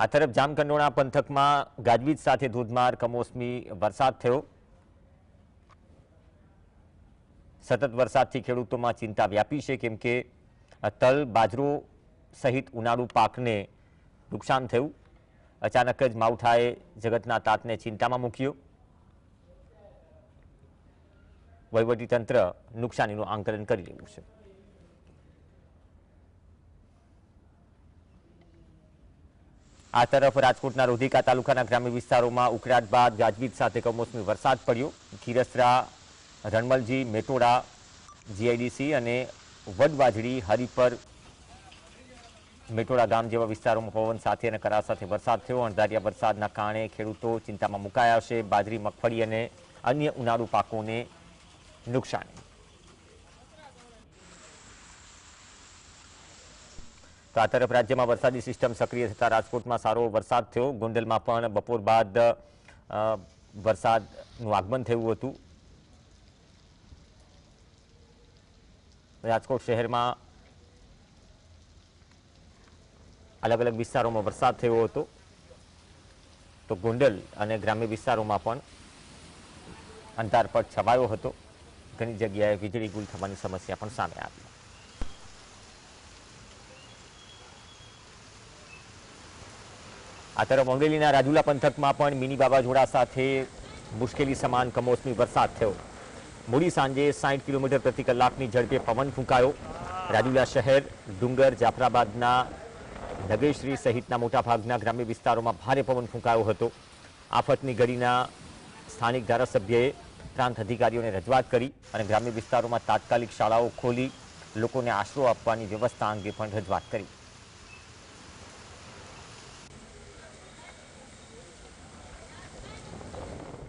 આ તરફ જામકંડોણા પંથકમાં ગાજવીજ સાથે ધોધમાર કમોસમી વરસાદ થયો. સતત વરસાદથી ખેડૂતોમાં ચિંતા વ્યાપી છે, કેમ કે તલ, બાજરો સહિત ઉનાળુ પાકને નુકસાન થયું. અચાનક જ માવઠાએ જગતના તાતને ચિંતામાં મૂક્યો. વહીવટીતંત્ર નુકસાનીનું આંકલન કરી રહ્યું છે. આ તરફ રાજકોટના રોધિકા તાલુકાના ગ્રામ્ય વિસ્તારોમાં ઉકળાટ બાદ ગાજવીજ સાથે કમોસમી વરસાદ પડ્યો. ખીરસરા, રણમલજી, મેટોડા, જીઆઈડીસી અને વડવાજડી, હરિપર, મેટોડા ગામ જેવા વિસ્તારોમાં પવન સાથે અને કરા સાથે વરસાદ થયો. અણધાર્યા વરસાદના કારણે ખેડૂતો ચિંતામાં મુકાયા છે બાજરી, મગફળી અને અન્ય ઉનાળુ પાકોને નુકસાની. તો આ તરફ રાજ્યમાં વરસાદી સિસ્ટમ સક્રિય થતા રાજકોટમાં સારો વરસાદ થયો. ગોંડલમાં પણ બપોર બાદ વરસાદનું આગમન થયું હતું. રાજકોટ શહેરમાં અલગ અલગ વિસ્તારોમાં વરસાદ થયો હતો. તો ગોંડલ અને ગ્રામ્ય વિસ્તારોમાં પણ અંધારપટ છવાયો હતો. ઘણી જગ્યાએ વીજળી ગુલ થવાની સમસ્યા પણ સામે આવી. આ તરફ અમરેલીના રાજુલા પંથકમાં પણ મિની વાવાઝોડા સાથે મુશ્કેલી સમાન કમોસમી વરસાદ થયો. મોડી સાંજે સાઠ કિલોમીટર પ્રતિ કલાકની ઝડપે પવન ફૂંકાયો. રાજુલા શહેર, ડુંગર, જાફરાબાદના નગેશ્રી સહિતના મોટાભાગના ગ્રામ્ય વિસ્તારોમાં ભારે પવન ફૂંકાયો હતો. આફતની ઘડીના સ્થાનિક ધારાસભ્યએ પ્રાંત અધિકારીઓને રજૂઆત કરી અને ગ્રામ્ય વિસ્તારોમાં તાત્કાલિક શાળાઓ ખોલી લોકોને આશરો આપવાની વ્યવસ્થા અંગે પણ રજૂઆત કરી.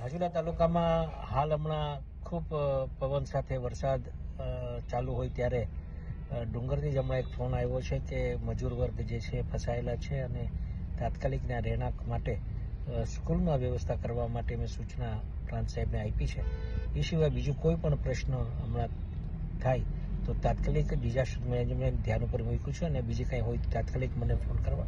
રાજુલા તાલુકામાં હાલ હમણાં ખૂબ પવન સાથે વરસાદ ચાલુ હોય ત્યારે ડુંગરની જમા એક ફોન આવ્યો છે કે મજૂર વર્ગ જે છે ફસાયેલા છે અને તાત્કાલિકના રહેણાંક માટે સ્કૂલમાં વ્યવસ્થા કરવા માટે મેં સૂચના પ્રાંત સાહેબને આપી છે. એ સિવાય બીજું કોઈ પણ પ્રશ્ન હમણાં થાય તો તાત્કાલિક ડિઝાસ્ટર મેનેજમેન્ટ ધ્યાન ઉપર મૂક્યું છે અને બીજી કાંઈ હોય તાત્કાલિક મને ફોન કરવા.